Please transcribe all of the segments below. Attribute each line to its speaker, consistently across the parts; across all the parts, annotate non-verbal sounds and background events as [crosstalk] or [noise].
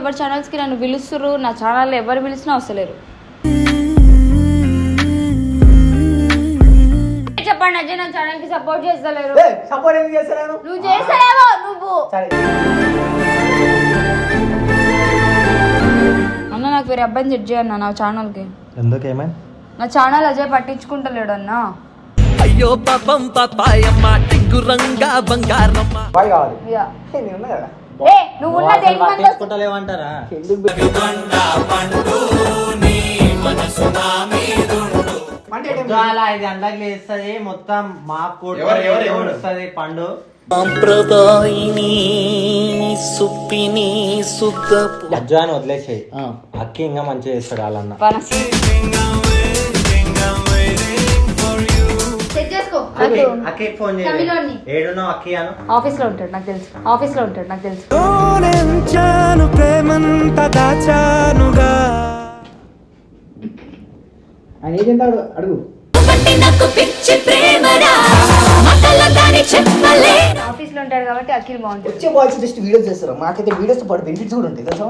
Speaker 1: ఎవరి ఛానల్స్కి నన్ను పిలుస్తుర్రు నా ఛానల్ ఎవరు పిలిచినా వస్తలేరు. చెప్పండి అజయ్ నా ఛానల్కి సపోర్ట్ చేస్తలేరు.
Speaker 2: సపోర్ట్ ఎందుకు
Speaker 1: నువ్వు చేస్తలేవో నువ్వు.
Speaker 2: సరే.
Speaker 1: అన్న నాకు వేరే అబ్బాయిని సెట్ చేయన్న నా ఛానల్కి.
Speaker 2: ఎందుకు ఏమైంది
Speaker 1: నా ఛానల్ అజయ్ పట్టించుకుంటలేడు అన్న.
Speaker 3: అయ్యో పాపం పాపాయమ్మ టింగురంగా బంగారమ్మ.
Speaker 2: బాయ్ కావాలి.
Speaker 1: ఇక.
Speaker 2: నేను ఉన్నా కదా
Speaker 1: ఏ నువ్వు ఉన్న దేని మంది వస్తు-
Speaker 4: పట్టించుకుంటలేమంటారా
Speaker 2: ఎందుకు అంటే
Speaker 4: అలా ఐదు గంటలకు లేస్తుంది మొత్తం మా
Speaker 5: ఎవరు, ఎవరు, ఎవరు?
Speaker 4: వస్తుంది పండు.
Speaker 3: సాంప్రదాయిని సుప్పిని
Speaker 4: అని వదిలేసేయి. అక్కి ఇంకా మంచిగా చేస్తాడు వాళ్ళన్న.
Speaker 6: చేసుకో
Speaker 1: నాకు
Speaker 4: అక్కి ఫోన్
Speaker 6: తమిళోడిని.
Speaker 4: చేయి ఏడున్నావు? అక్కి అను?
Speaker 1: ఆఫీస్లో ఉంటాడు నాకు తెలుసు. ఆఫీస్లో ఉంటాడు నాకు తెలుసు.
Speaker 2: ఆయన ఏం చెందాడు అడుగు.
Speaker 1: ఆఫీస్లో ఉంటాడు కాబట్టి అఖిల్ బాగుంటుంది.
Speaker 2: వచ్చే బాయ్స్ జస్ట్ వీడియోస్ చేస్తారు. మాకైతే వీడియోస్ పాటు బెనిఫిట్స్ కూడా ఉంటాయి. తెలుసా?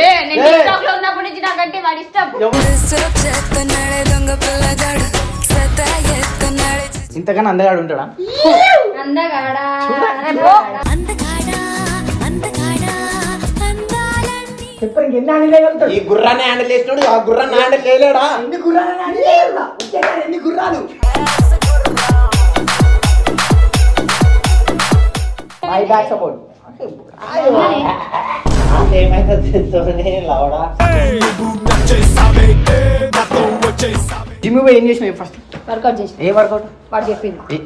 Speaker 1: ఏ నేను టిక్టాక్లో ఉన్నప్పటి నుంచి నాకంటే వాడి ఇష్టం.
Speaker 2: ఇంతకన్నా అందగాడు ఉంటాడా. చెప్పరు ఇంకెన్ని హ్యాండిల్ చేయగలుగుతాడు
Speaker 5: ఈ గుర్రాన్ని హ్యాండిల్ చేసినాడు ఆ గుర్రాన్ని హ్యాండిల్ చేయలేడా
Speaker 2: ఎన్ని హ్యాండిల్ ఎన్ని గుర్రాలు? మై బ్యాక్ సపోర్ట్ జిమ్ ఏం చేసినావు ఫస్ట్
Speaker 1: వర్కౌట్ చేసి
Speaker 2: ఏ వర్కౌట్?
Speaker 1: వాడు చెప్పింది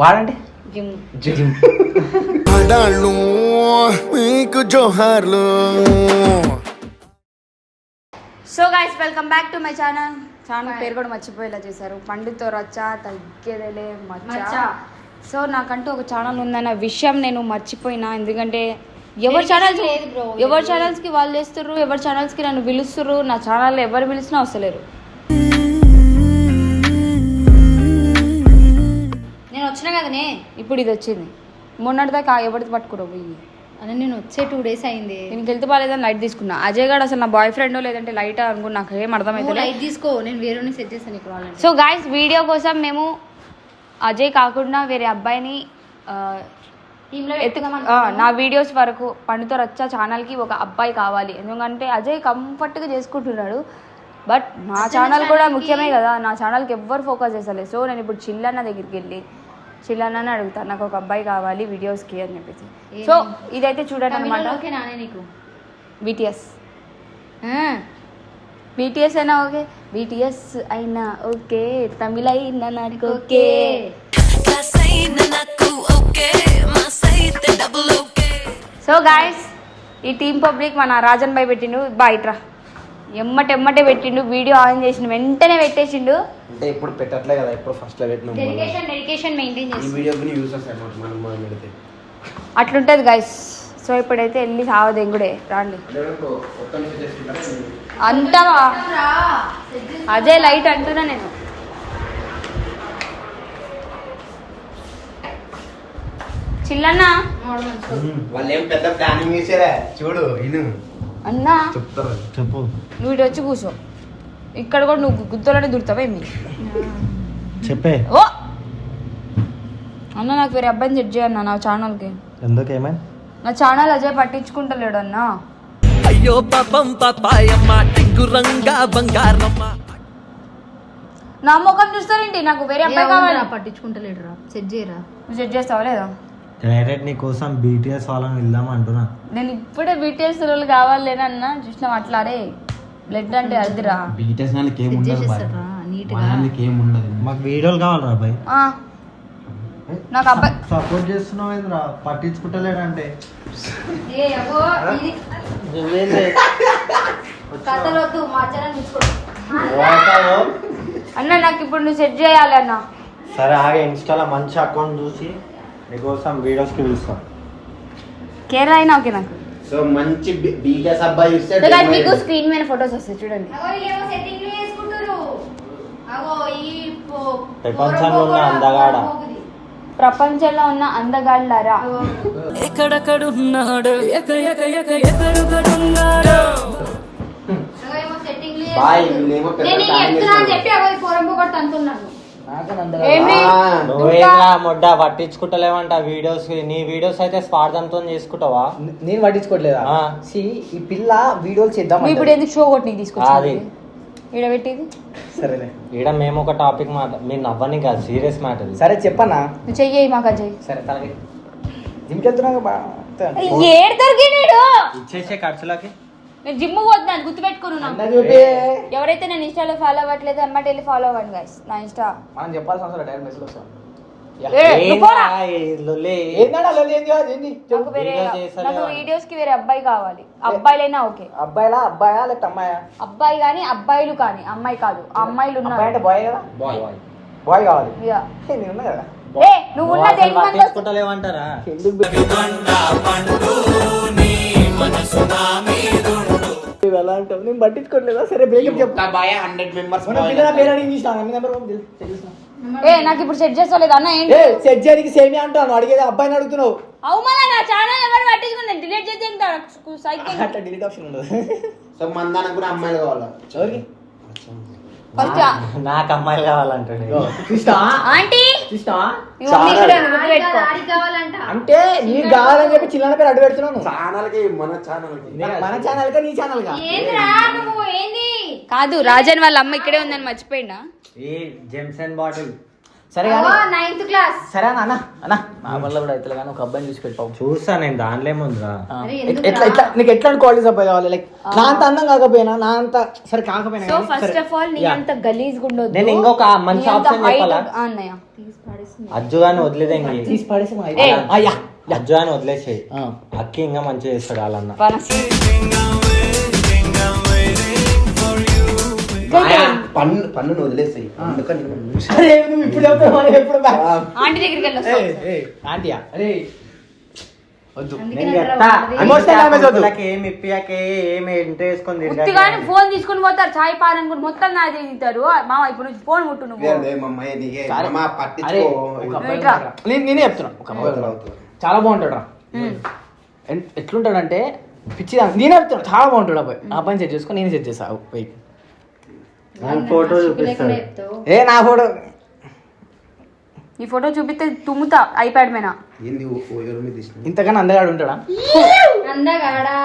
Speaker 2: వాడంటే?
Speaker 1: జిమ్.
Speaker 2: జిమ్.
Speaker 7: ఆడాళ్ళు మీకు జోహార్లు.
Speaker 1: So guys welcome back to my channel channel పేరు కూడా మర్చిపోయేలా చేశారు. పండుతో రచ్చ తగ్గేదేలే మచ్చ. సో నాకంటూ ఒక ఛానల్ ఉందన్న విషయం నేను మర్చిపోయినా. ఎందుకంటే ఎవరి ఛానల్స్. ఎవరి ఛానల్స్కి వాళ్ళు చేస్తుర్రు ఎవరి ఛానల్స్కి నన్ను పిలుస్తుర్రు నా ఛానల్ ఎవరు పిలిచినా వస్తలేరు.
Speaker 6: వచ్చిన కదనే?
Speaker 1: ఇప్పుడు ఇది వచ్చింది. మొన్నటిదాకా ఎవరిది పట్టుకురా పోయి?
Speaker 6: అదే నేను వచ్చే టూ డేస్ అయింది.
Speaker 1: నేను హెల్త్ బాగాలేదని లైట్ తీసుకున్నా. అజయ్ గారు అసలు నా బాయ్ ఫ్రెండ్ లేదంటే లైట్ అనుకున్నా. నాకు ఏం అర్థమైతే
Speaker 6: లైట్ తీసుకో. నేను వేరే సెట్ చేస్తాను నీకు
Speaker 1: సో గాయస్ వీడియో కోసం మేము అజయ్ కాకుండా వేరే అబ్బాయిని నా వీడియోస్ వరకు పండుతో రచ్చ ఛానల్కి ఒక అబ్బాయి కావాలి. ఎందుకంటే అజయ్ కంఫర్ట్గా చేసుకుంటున్నాడు. బట్ నా ఛానల్ కూడా ముఖ్యమే కదా. నా ఛానల్కి ఎవ్వరు ఫోకస్ చేస్తలేదు సో నేను ఇప్పుడు చిల్లన్న దగ్గరికి వెళ్ళి చిల్లన్నని అడుగుతాను నాకు ఒక అబ్బాయి కావాలి వీడియోస్కి అని చెప్పేసి. సో ఇదైతే చూడండి అనమాట
Speaker 6: ఓకే నానే నీకు?
Speaker 1: బీటీఎస్. బీటీఎస్ అయినా ఓకే. బీటీఎస్ అయినా ఓకే. తమిళ అయినా నాకు ఓకే. సో గాయస్ ఈ టీమ్ పబ్లిక్ మన రాజన్ బాయ్ పెట్టిండు. బయట్రా ఎమ్మటెమ్మటే పెట్టిండు వీడియో ఆన్ చేసిండు వెంటనే పెట్టేసిండు.
Speaker 5: అంటే ఇప్పుడు పెట్టట్లే కదా ఇప్పుడు ఫస్ట్లో పెట్టినాం.
Speaker 6: డెడికేషన్ డెడికేషన్ మెయింటైన్
Speaker 5: ఈ
Speaker 6: చేసి.
Speaker 5: వీడియో కూడా యూస్ అన్నమాట మనం మనం పెడితే.
Speaker 1: అట్లుంటుంది గాయస్ సో ఇప్పుడైతే వెళ్ళి సావదెంగుడే రాండి.
Speaker 5: ఒక్క నిమిషం చేసుకుంటారా?
Speaker 1: అంతా అజయ్ లైట్ అంటున్నా నేను. చిల్లన్నా.
Speaker 5: వాళ్ళు ఏం పెద్ద ప్లానింగ్ చేసారా చూడు ఇను
Speaker 1: అన్నా
Speaker 5: చెప్తారు?
Speaker 4: చెప్పు.
Speaker 1: నువ్వు ఇటు వచ్చి కూర్చో. ఇక్కడ కూడా నువ్వు గుర్తులోనే దుడతావా ఏమి?
Speaker 4: చెప్పే.
Speaker 1: ఓ! అన్న నాకు వేరే అబ్బాయిని సెట్ చేయన్న నా ఛానల్కి.
Speaker 4: ఎందుకు ఏమైంది
Speaker 1: నా ఛానల్ అజయ్ పట్టించుకుంటలేడు అన్న
Speaker 3: అయ్యో పాపం పాపాయమ్మ టింగురంగా బంగారమ్మ.
Speaker 1: నా ముఖం చూస్తారేంటి? నాకు వేరే అబ్బాయి కావాలి.
Speaker 6: పట్టించుకుంటలేడు రా సెట్ చేయరా.
Speaker 1: నువ్వు సెట్ చేస్తావా లేదా?
Speaker 4: డైరెక్ట్ నీ కోసం బీటీఎస్ వాళ్ళని వెళ్దాం అంటున్నా.
Speaker 1: నేను ఇప్పుడే బీటీఎస్ రోజులు కావాలి లేనన్నా చూసినావు అట్లా అరే బ్లడ్ అంటే అదిరా.
Speaker 5: బీటెస్ వాళ్ళకి ఏం ఉండదు వాళ్ళకి ఏం
Speaker 4: మాకు వీడియోలు కావాలరా బాయ్?
Speaker 1: ఆ. నాకు అబ్బాయి
Speaker 4: సపోర్ట్ చేస్తున్నావు ఏంద్రా? పట్టించుకుంటలేడంటే.
Speaker 1: అన్న నాకు ఇప్పుడు నువ్వు సెట్ చేయాలి అన్న.
Speaker 4: సరే ఆగే ఇన్స్టాలో మంచి అకౌంట్ చూసి. మీకోసం వీడియోస్కి పిలుస్తాం.
Speaker 1: కేరళ అయినా ఓకే నాకు
Speaker 5: సో మంచి బీజస్ అబ్బాయి ఇస్తే
Speaker 1: సో మీకు స్క్రీన్ మీద ఫొటోస్ వస్తాయి చూడండి.
Speaker 4: ప్రపంచంలో ఉన్న అందగాడ.
Speaker 1: ప్రపంచంలో ఉన్న అందగాళ్ళారా?
Speaker 3: ఎక్కడెక్కడున్నాడు? ఎక ఎక ఎక
Speaker 5: బాయ్,
Speaker 6: నేను నీకు చెప్పి అగో ఈ అంటున్నాను
Speaker 4: నువ్వేంలా మొడ్డ పట్టించుకుంటలేవంట? వీడియోస్ నీ వీడియోస్ అయితే స్వార్థంతో చేసుకుంటావా?
Speaker 2: నేను పట్టించుకోవట్లేదా
Speaker 4: ఆ.
Speaker 2: సి ఈ పిల్ల వీడియోలు చేద్దాం
Speaker 1: ఇప్పుడు ఎందుకు షో కొట్టి తీసుకొచ్చి
Speaker 4: అది.
Speaker 1: ఈడ పెట్టేది?
Speaker 2: సరేలే.
Speaker 4: ఈడ మేము ఒక టాపిక్ మాట మీరు నవ్వని కాదు సీరియస్ మ్యాటర్
Speaker 2: సరే చెప్పన్నా
Speaker 1: నువ్వు చెయ్యి మాకు అజయ్
Speaker 2: సరే తలకి. జిమ్కి
Speaker 1: ఏడు దొరికినాడు
Speaker 4: ఇచ్చేసే ఖర్చులకి.
Speaker 1: నేను జిమ్ పోతున్నాను గుర్తుపెట్టుకుని
Speaker 2: అన్న చూపి.
Speaker 1: ఎవరైతే నేను ఇన్స్టాలో ఫాలో అవ్వట్లేదు అమ్మటి వెళ్ళి ఫాలో అవ్వండి గైస్ నా ఇన్స్టా.
Speaker 2: మనం చెప్పాల్సిన అవసరం డైరెక్ట్ మెసేజ్ వస్తాం.
Speaker 1: నాకు వీడియోస్కి వేరే అబ్బాయి కావాలి. అబ్బాయిలైనా ఓకే.
Speaker 2: అబ్బాయిలా అబ్బాయా లేకపోతే అమ్మాయా?
Speaker 1: అబ్బాయి కానీ అబ్బాయిలు కానీ అమ్మాయి కాదు. అమ్మాయిలు
Speaker 2: అబ్బాయి అంటే
Speaker 1: ఉన్నారు
Speaker 2: బాయ్ కదా
Speaker 5: బాయ్
Speaker 2: బాయ్ కావాలి.
Speaker 1: ఇక.
Speaker 2: ఏ, నేను ఉన్నా కదా?
Speaker 1: ఏ నువ్వు
Speaker 4: నువ్వు
Speaker 1: ఉన్న
Speaker 4: అసలు
Speaker 1: దేనికి మనకు వస్తుంది?
Speaker 4: పట్టించుకుంటలేవంటారా?
Speaker 2: ఎందుకు? నువ్వు ఎలా అంటావు? నేను పట్టించుకోవట్లేదా సరే బ్రేకప్ చెప్పు.
Speaker 5: ఒక్క బాయ్ హండ్రెడ్ మెంబర్స్
Speaker 2: మన పిల్లల పేరు అడిగి తీసినా అన్ని నెంబర్ తెలుసు.
Speaker 1: ఏ నాకు ఇప్పుడు సెట్ చేస్తలేదు అన్న ఏంటి?
Speaker 2: ఏ సెట్ చేయడానికి సేమే అంటాను అడిగేది అబ్బాయిని అడుగుతున్నావు.
Speaker 1: అవుమన్నా నా ఛానల్ ఎవరు పట్టించుకున్నాను డిలీట్ చేసి సైకిల్.
Speaker 2: అట్లా డిలీట్ ఆప్షన్ ఉండదు.
Speaker 5: సో మందానికి కూడా అమ్మాయిలు కావాలా?
Speaker 4: నాకు అమ్మాయిలు కావాలంటాడు.
Speaker 1: ఆంటీ!
Speaker 2: అంటే నీకు కావాలని చెప్పి చిన్న పేరు అడ్డు పెడుతున్నాను
Speaker 5: ఛానల్కి మన
Speaker 2: మన ఛానల్ కా నీ ఛానల్ కా
Speaker 6: ఏంద్రా నువ్వు? ఏంది?
Speaker 1: కాదు రాజన్ వాళ్ళ అమ్మ ఇక్కడే ఉందని మర్చిపోయినా
Speaker 4: ఈ జెమ్సన్ బాటిల్.
Speaker 2: సరే కానీ
Speaker 6: నైన్త్ క్లాస్
Speaker 2: సరే అన్న అన్న నా వల్ల కూడా అవుతుంది కానీ ఒక అబ్బాయిని చూసి పెట్టావు
Speaker 4: చూస్తా నేను దానిలో ఏముందిరా?
Speaker 2: ఎట్లా ఎట్లా నీకు ఎట్లాంటి క్వాలిటీస్ అబ్బాయి కావాలి లైక్ నా అంత అందం కాకపోయినా నా అంత సరే కాకపోయినా
Speaker 1: సో ఫస్ట్. ఆఫ్ ఆల్ నీ. అంత గలీజ్ ఉండొద్దు
Speaker 4: నేను ఇంకొక మంచి
Speaker 1: నీ అంత
Speaker 4: option
Speaker 1: height-
Speaker 4: చెప్పాలా?
Speaker 1: అన్నయ్య
Speaker 4: అజ్జు గాని వదిలేదంగి
Speaker 2: తీసి పడేసి మా
Speaker 1: ఏ.
Speaker 2: ఆ, యా యా.
Speaker 4: అజ్జు గాని వదిలేసేయి
Speaker 2: ఆ.
Speaker 4: అక్కి ఇంకా మంచిగా చేస్తాడు వాళ్ళన్న
Speaker 5: పన్ను పన్నును వదిలేస్తాయి అందుకని
Speaker 2: అరే నువ్వు ఇప్పుడు చెప్తావు మరి ఎప్పుడు back?
Speaker 1: ఆంటీ దగ్గరికి వెళ్ళి
Speaker 2: ఏయ్,
Speaker 1: వస్తావు.
Speaker 2: ఏయ్, ఆంటీయా అరే వద్దు
Speaker 6: అందుకే
Speaker 4: నేను
Speaker 6: నాకు
Speaker 4: చెప్తా
Speaker 6: రావాలి.
Speaker 2: Emotional damage వద్దు.
Speaker 4: అక్కలకి ఏమి ఇప్పియాకే ఏమి ఇంటర్ వేసుకొని తిరగాలి.
Speaker 1: ఉత్తిగానే ఫోన్ తీసుకుని పోతారు చాయ్ పారనుకుని మొత్తం నా తిరుగుతారు మామ ఇప్పుడు నుంచి ఫోన్ ముట్టు నువ్వు
Speaker 5: లేదు మమ్మయ్య నీకే
Speaker 2: సరే.
Speaker 5: అమ్మ
Speaker 2: అరే
Speaker 5: పట్టించుకో
Speaker 2: ఒక అబ్బాయి
Speaker 1: ఇట్రా.
Speaker 2: ఉన్నాడురా. నేను నేనే చెప్తున్నా ఒక అబ్బాయి
Speaker 5: అవుతుంది,
Speaker 2: ఉన్నాడు.
Speaker 5: అవుతుంది.
Speaker 2: చాలా బాగుంటాడు రా ఎట్లుంటాడంటే పిచ్చి దా- నేనే చెప్తున్నా చాలా బాగుంటాడు అబ్బాయి ఆ అబ్బాయిని సెట్ చేసుకొని నేనే సెట్ పోయి
Speaker 4: నాకు ఫోటో.
Speaker 2: ఏ నా ఫోటో.
Speaker 1: ఈ ఫోటో చూపిస్తే తుమ్ముతా ఐప్యాడ్ మీద.
Speaker 2: ఇంతకన్నా అందగాడు ఉంటాడా?
Speaker 6: అందగాడా?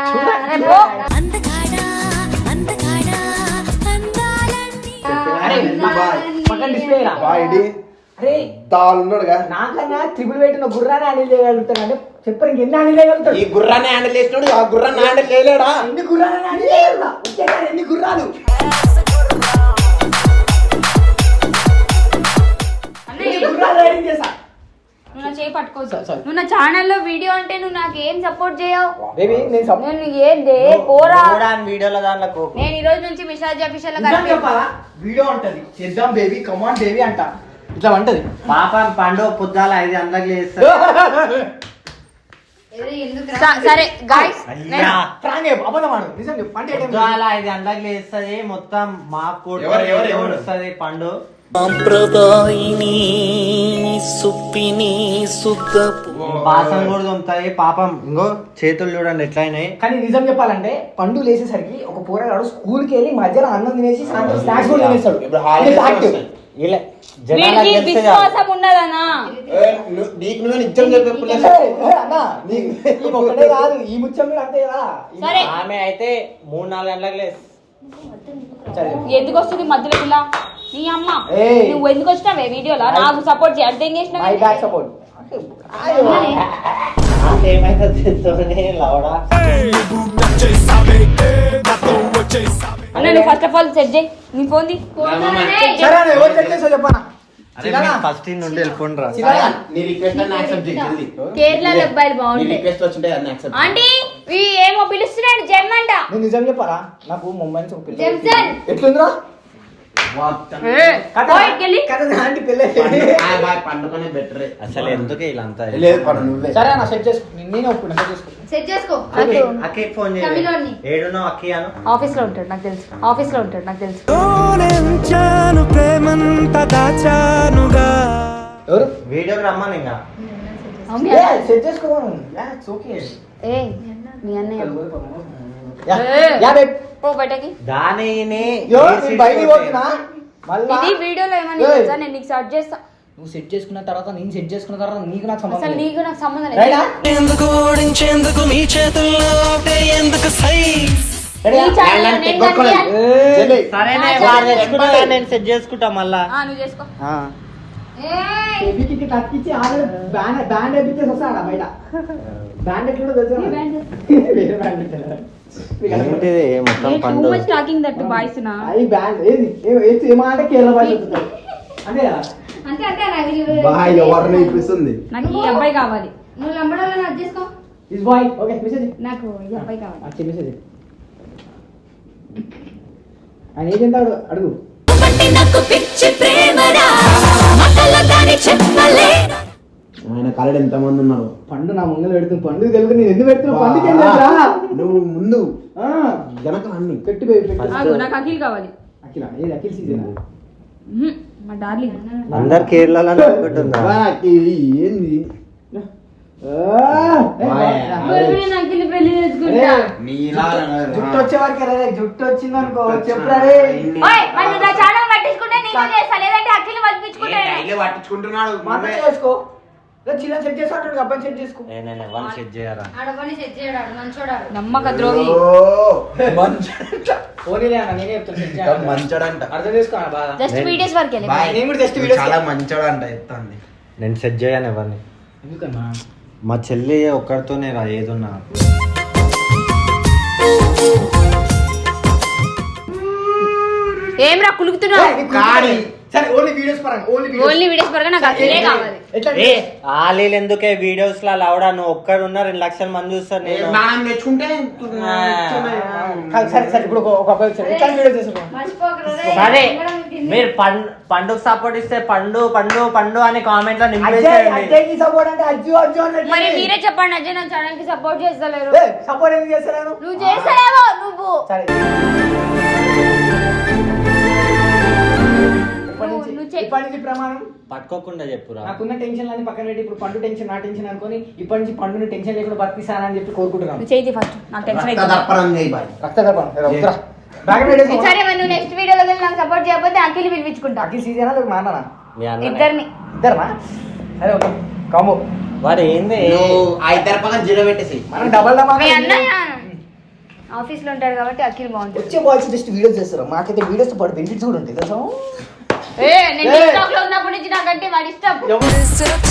Speaker 2: గుర్రాన్ని హ్యాండిల్ అంటే చెప్పరు ఇంకెన్ని హ్యాండిల్ చేయగలుగుతాడు?
Speaker 5: ఈ గుర్రాన్ని హ్యాండిల్ చేసినాడు ఆ గుర్రాన్ని హ్యాండిల్ చేయలేడా?
Speaker 2: ఎన్ని హ్యాండిల్ ఎన్ని గుర్రాలు? రైడింగ్
Speaker 1: నువ్వు నా చేయి పట్టుకోవచ్చు
Speaker 2: సరే, సరే.
Speaker 1: నువ్వు నా ఛానల్లో వీడియో అంటే నువ్వు నాకు ఏం సపోర్ట్ చేయవు.
Speaker 2: బేబీ నేను
Speaker 1: పోరా.
Speaker 4: వీడియోలో దాంట్లో
Speaker 1: నేను ఈ రోజు నుంచి మిషాజ్ అఫీషియల్
Speaker 2: నిజం చెప్పాలా? వీడియో ఉంటది. చేద్దాం బేబీ కమాన్ బేబీ అంట. ఇట్లా అంటది
Speaker 4: పాపం పండు పొద్దాల ఐదు
Speaker 6: ఎందుకురా?
Speaker 1: సరే గాయస్
Speaker 2: నిజం
Speaker 4: ఐదు లేస్తుంది మొత్తం మా
Speaker 5: ఎవరు, ఎవరు, ఎవరు?
Speaker 4: వస్తుంది పండు.
Speaker 3: సాంప్రదాయిని సుప్పిని
Speaker 4: బాసం కూడా తొమ్ముతాయి పాపం. ఇంకో చేతులు చూడండి ఎట్లా అయినాయి
Speaker 2: కానీ నిజం చెప్పాలంటే పండు లేచేసరికి ఒక పోరగాడు స్కూల్కి వెళ్ళి మధ్యాహ్నం అన్నం తినేసి సాయంత్రం స్నాక్స్ కూడా తినేస్తాడు.
Speaker 5: ఇప్పుడు.
Speaker 4: ఇలా జనాలకు
Speaker 1: వీడికి
Speaker 4: తెలిస్తే చాలు.
Speaker 1: విశ్వాసం
Speaker 5: నీకు నువ్వే నిజం చెప్పే
Speaker 2: అన్నా నీకు ఒకటే కాదు ఈ ముచ్చం కూడా అంతే కదా.
Speaker 1: సరే.
Speaker 4: ఆమె అయితే మూడు నాలుగు గంటలకు లేస్తుంది.
Speaker 2: సరే
Speaker 1: ఎందుకు వస్తుంది మధ్యలో పిల్ల? నీ అమ్మ. నువ్వు ఎందుకు వచ్చినావే వీడియోలో నాకు సపోర్ట్ చేయ. అర్థం
Speaker 2: మై
Speaker 1: చేసినావు?
Speaker 2: బ్యాక్ సపోర్ట్
Speaker 1: అన్న నువ్వు ఫస్ట్ ఆఫ్ ఆల్ సెట్ చేయి. నీ ఫోన్ ది.
Speaker 2: చెప్పనా?
Speaker 4: ఫస్ట్ నుండి వెళ్ళిపోండి రా.
Speaker 2: చిన్నగా.
Speaker 5: నీ రిక్వెస్ట్ అన్న యాక్సెప్ట్ చేయి జల్దీ.
Speaker 1: కేరళలో అబ్బాయిలు
Speaker 5: నీ
Speaker 1: బాగుంటాయి
Speaker 5: రిక్వెస్ట్ వచ్చింటే అన్న యాక్సెప్ట్
Speaker 1: ఆంటీ ఇవి ఏమో పిలుస్తున్నాడు జెమ్ అంట.
Speaker 2: నేను నిజం చెప్పారా? నాకు ముంబై నుంచి ఒక పిల్ల
Speaker 6: జెమ్సన్.
Speaker 2: ఎట్లుందిరా? కథ.
Speaker 1: బయటికెళ్ళి.
Speaker 2: కథ దాంటి పిల్ల.
Speaker 5: బాయ్ పండుగనే బెటర్
Speaker 4: అసలు ఎందుకు వీళ్ళంతా
Speaker 5: లేదు పండు నువ్వే.
Speaker 2: సరే అన్న సెట్ చేసుకో. నేనే ఒప్పుకున్నా సెట్ చేసుకో.
Speaker 6: సెట్ చేసుకో.
Speaker 4: అక్కి ఫోన్
Speaker 6: తమిళోని.
Speaker 4: ఏడునో అక్కి అను.
Speaker 1: ఆఫీస్లో ఉంటాడు నాకు తెలుసు. ఆఫీస్లో ఉంటాడు నాకు తెలుసు.
Speaker 2: ఎవరు?
Speaker 4: వీడియోకి రమ్మని ఇంకా.
Speaker 2: సెట్ ఓకే
Speaker 1: ఏ మీ అన్నయ్య.
Speaker 2: యా.
Speaker 1: పో బయటకి.
Speaker 4: దానిని
Speaker 2: బయటికి పోతున్నా. మళ్ళా?
Speaker 1: వీడియోలో ఏమని
Speaker 2: ఏయ్.
Speaker 1: తెలుసా? నేను నీకు సెట్ చేస్తా.
Speaker 2: నువ్వు సెట్ చేసుకున్న తర్వాత నేను సెట్ చేసుకున్న తర్వాత నీకు నాకు
Speaker 1: అసలు
Speaker 2: సంబంధం.
Speaker 1: నీకు నాకు సంబంధం? లేదు.
Speaker 3: ఎందుకు ఓడించేందుకు మీ చేతుల్లో ఒకటే ఎందుకు సై?
Speaker 1: ఈ నేను.
Speaker 4: సరేనే
Speaker 1: ఆ, చెప్పు.
Speaker 4: నేను సెట్ చేసుకుంటా మళ్ళా.
Speaker 1: ఆ, నువ్వు చేసుకో.
Speaker 4: ఆ.
Speaker 6: ఏయ్,
Speaker 2: చెవికి తక్కిచ్చి ఆల్రెడీ బ్యాండ్ బ్యాండ్ వేపించేసి వస్తాడా బయట? బ్యాండ్ ఎట్లుందో తెలుసా వేరే బ్యాండ్ పెట్టారా? మీకు అర్థం
Speaker 4: ఏంటిది? మొత్తం
Speaker 1: టూ
Speaker 4: పండు?
Speaker 1: మచ్ టాకింగ్ దట్ బాయ్స్ నా.
Speaker 2: అది బ్యాండ్ ఏది? ఏ- ఏ- ఏమంటే కేరళ భాష వస్తుంది [laughs] అంతే కదా?
Speaker 6: అంతే అంతే
Speaker 5: బాయ్ ఎవరిని ఇప్పిస్తుంది.
Speaker 1: నాకు ఈ అబ్బాయి కావాలి.
Speaker 6: నువ్వు అది చేసుకో.
Speaker 2: ఇస్ బాయ్ ఓకే మెసేజ్
Speaker 1: నాకు ఈ అబ్బాయి కావాలి.
Speaker 2: మెసేజ్ ఆయన ఏం చెప్తాడు అడుగు.
Speaker 8: బట్టి నాకు పిచ్చి ప్రేమరా మాటల్లో దాని చెప్పలేను.
Speaker 5: ఆయన కలడు ఎంత మంది ఉన్నారు?
Speaker 2: పండు నా ముంగలు పెడుతుంది. పండు తెలుగు నేను ఎందుకు ఏం తెలుసా?
Speaker 5: నువ్వు ముందు.
Speaker 2: ఆ,
Speaker 5: వెనక అన్ని.
Speaker 2: పెట్టు
Speaker 1: నాకు అఖిల్ కావాలి.
Speaker 2: అఖిల? ఏది? అఖిల్ సీజన్
Speaker 1: మా డార్లింగ్.
Speaker 4: అందరు కేరళలో ఒకటి ఉందా
Speaker 5: ఏంది?
Speaker 2: జుట్టు వచ్చే వరకు రే జుట్టు వచ్చింది అనుకో చెప్పురా రే.
Speaker 1: పట్టించుకుంటే నీకు చేస్తా? లేదంటే అఖిల్ పంపించుకుంటే
Speaker 5: పట్టించుకుంటున్నాడు.
Speaker 2: చేసుకో. చిన్న సెట్ చేసి అంటాడు అబ్బాయి సెట్ చేసుకో.
Speaker 4: ఏ, నేను సెట్ చేయరా?
Speaker 6: ఆడ పని సెట్ చేయడాడు మంచోడాడు.
Speaker 1: నమ్మక ద్రోహి.
Speaker 2: పోనీలే అన్న నేనే చెప్తాను set చేయాలని.
Speaker 5: మంచోడంట.
Speaker 2: అర్థం చేసుకో అన్న బాధ
Speaker 1: జస్ట్ వీడియోస్ వరకే
Speaker 5: బాయ్.
Speaker 2: నేను కూడా జస్ట్ వీడియోస్
Speaker 5: చాలా మంచోడంట ఎత్తాంది.
Speaker 4: నేను సెట్ చేయను ఎవరిని.
Speaker 2: ఎందుకన్నా?
Speaker 4: మా చెల్లి ఒక్కరితోనే రా ఏదున్నా.
Speaker 1: ఏం రా కులుకుతున్నావు
Speaker 2: కాడి. సరే ఓన్లీ వీడియోస్ పరంగా ఓన్లీ
Speaker 1: ఓన్లీ వీడియోస్ పరంగా నాకు కావాలి.
Speaker 4: ఏ ఆలీలు ఎందుకే వీడియోస్ లా లవడా నువ్వు ఒక్కడున్నా రెండు లక్షల మంది చూస్తారు నేను.
Speaker 5: మనం తెచ్చుకుంటే
Speaker 2: సరే సరే ఇప్పుడు ఒక అబ్బాయి వచ్చాడు. ఎట్లా
Speaker 6: రే.
Speaker 4: సరే. మీరు పండు పండుగ సపోర్ట్ ఇస్తే పండు పండు పండు అని
Speaker 2: కామెంట్లో
Speaker 4: నింపేసేయండి.
Speaker 2: సపోర్ట్ అంటే అజ్జు అజ్జు అని
Speaker 1: మరి మీరే చెప్పండి అజయ్ నా ఛానల్కి సపోర్ట్ చేస్తలేరు.
Speaker 2: సపోర్ట్ ఎందుకు చేస్తాను
Speaker 1: నువ్వు చేస్తలేవో నువ్వు.
Speaker 2: సరే. ఇప్పటి నుంచి ప్రమాణం?
Speaker 4: పట్టుకోకుండా చెప్పురా.
Speaker 2: నాకున్న టెన్షన్ అన్ని పక్కన పెట్టి ఇప్పుడు పండు టెన్షన్ నా టెన్షన్ అనుకొని ఇప్పటి నుంచి పండుని టెన్షన్ లేకుండా బతికిస్తానని చెప్పి కోరుకుంటున్నాను.
Speaker 1: చేయి ఫస్ట్ నాకు టెన్షన్
Speaker 5: రక్త
Speaker 1: అవుతుంది
Speaker 5: దర్పణం చేయి బాయ్.
Speaker 2: రక్త దర్పణం ఏదో వద్దురా. బ్యాగ్ పెట్టేసుకో.
Speaker 1: సరే మరి నువ్వు నెక్స్ట్ వీడియోలో వెళ్ళి నాకు సపోర్ట్ చేయకపోతే అఖిల్ పిలిపించుకుంటా.
Speaker 2: అఖిల్ సీజనా మా
Speaker 4: అన్న
Speaker 1: ఇద్దరిని.
Speaker 2: ఇద్దరనా సరే ఓకే. కాంబో.
Speaker 4: వాడు ఏంది?
Speaker 5: ఆ ఇద్దరు పక్కన జీరో పెట్టేసి
Speaker 2: మనం డబల్ డబల్
Speaker 1: ఆఫీస్లో ఉంటాడు కాబట్టి అఖిల్ బాగుంటుంది.
Speaker 2: వచ్చే బాయ్స్ జస్ట్ వీడియోస్ చేస్తారు. మాకైతే వీడియోస్ పాటు బెనిఫిట్స్ కూడా ఉంటాయి తెలుసా?
Speaker 1: ఏ నేను
Speaker 2: ఏ.
Speaker 1: టిక్టాక్లో ఉన్నప్పటి నుంచి నాకంటే వాడి ఇష్టం.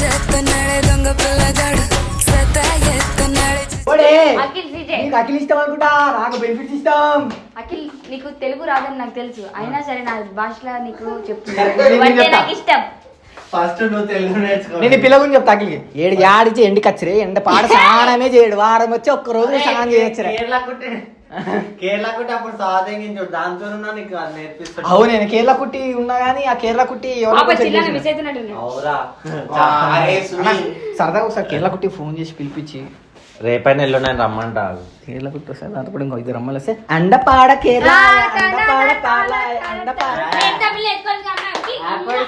Speaker 8: చేస్తున్నాడే దొంగ పిల్లగాడు సతా ఎత్తున్నాడే
Speaker 2: ఓడే
Speaker 1: అఖిల్ సీజే.
Speaker 2: నీకు అఖిల్ ఇష్టం అనుకుంటా నాకు బెనిఫిట్స్ ఇష్టం.
Speaker 1: అఖిల్ నీకు తెలుగు రాదని నాకు తెలుసు. అయినా సరే నా భాషలో నీకు అంటే ఇష్టం.
Speaker 5: ఫస్ట్ నువ్వు తెలుగు నేర్చుకో.
Speaker 2: నేను ఈ పిల్ల గురించి చెప్తా అఖిల్కి. ఏడు యాడిచి ఎండి కచ్చరే ఎండ పాడ స్నానమే చేయడు. వారం వచ్చి ఒక్క రోజు స్నానం చేయొచ్చురే
Speaker 4: కేరళ కుట్టి అప్పుడు సాధించు దాంతో నీకు అది నేర్పిస్తాడు.
Speaker 2: అవును నేను కేరళ కుట్టి ఉన్నా గానీ ఆ కేరళ కుట్టి సరదాగా ఒకసారి కేరళ కుట్టి ఫోన్ చేసి పిలిపించి.
Speaker 4: రేపైనా ఎల్లు నేను రమ్మంటారు
Speaker 2: కేరళ కుట్టి వస్తే దాంతో కూడా ఇంకో ఇద్దరు అమ్మలు వస్తే అండపాడ కేరళ అండపాడ పాల అండపాడ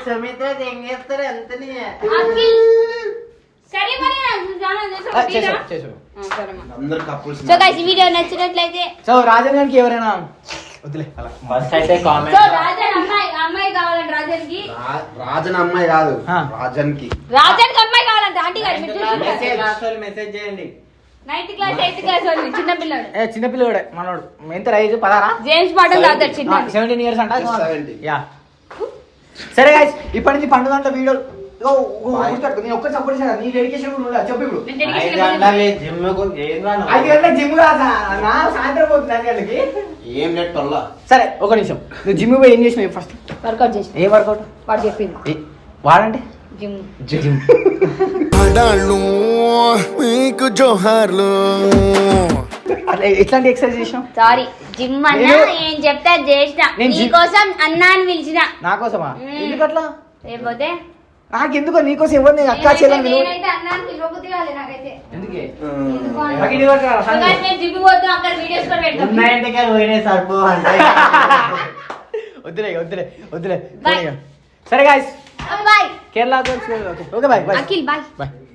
Speaker 4: సుమిత్ర తెంగేస్తారు ఎంతని?
Speaker 1: సో గైస్ ఈ వీడియో నచ్చినట్లయితే
Speaker 2: సో రాజన్ గారికి ఎవరైనా వద్దులే అలా.
Speaker 4: ఫస్ట్ అయితే [laughs]
Speaker 1: సో
Speaker 4: కామెంట్
Speaker 1: రాజన్ అమ్మాయి అమ్మాయి కావాలంట రాజన్కి
Speaker 5: రాజన్ అమ్మాయి కాదు.
Speaker 1: రాజన్కి రాజన్కి అమ్మాయి కావాలంట ఆంటీ గారు
Speaker 4: మెసేజ్ చేయండి.
Speaker 1: నైన్త్ క్లాస్ ఎయిత్ క్లాస్ వాళ్ళు చిన్న పిల్లడు.
Speaker 2: ఏ చిన్నపిల్లడే మనోడు. ఎంత రైజు? పదారా
Speaker 1: జేమ్స్ చిన్న
Speaker 2: సెవెంటీన్ ఇయర్స్ అంట. యా. సరే గాయస్ ఇప్పటి నుంచి పండుగ అంతా వీడియో నేను ఒక్కటి సపోర్ట్ చేశాను. నీ డెడికేషన్ కూడా ఉండాలి. చెప్పు ఇప్పుడు.
Speaker 1: నేను
Speaker 4: ఐదు
Speaker 1: dedication
Speaker 4: గంటలకి జిమ్ ఏం రాను?
Speaker 2: ఐదు గంటలకు జిమ్ రాదా నా సాయంత్రం పోతుంది ఐదు గంటలకి.
Speaker 5: ఏం నెట్ వల్ల
Speaker 2: సరే ఒక నిమిషం. నువ్వు జిమ్ పోయి ఏం చేసినావు? ఫస్ట్
Speaker 1: వర్కౌట్ చేసి
Speaker 2: ఏ వర్కౌట్
Speaker 1: వాడు చెప్పింది
Speaker 2: వాడంటే?
Speaker 1: జిమ్
Speaker 2: జిమ్
Speaker 7: ఆడాళ్ళు మీకు జోహార్లు.
Speaker 2: ఎట్లాంటి ఎక్సర్సైజ్ చేసినావు?
Speaker 1: సారీ జిమ్ అన్నా
Speaker 2: నేను-
Speaker 1: ఏం చెప్తే చేసిన.
Speaker 2: జిమ్-
Speaker 1: నీకోసం అన్నా అని పిలిచిన.
Speaker 2: నా కోసమా?
Speaker 1: మ్మ్.
Speaker 2: ఎందుకు అట్లా
Speaker 1: లేకపోతే
Speaker 2: నాకెందుకో నీకోసం ఎవరు నేను అక్క చెల్లెని వద్దులే వద్దులే వద్దులే. సరే guys
Speaker 1: bye
Speaker 2: Kerala okay bye
Speaker 1: bye
Speaker 2: bye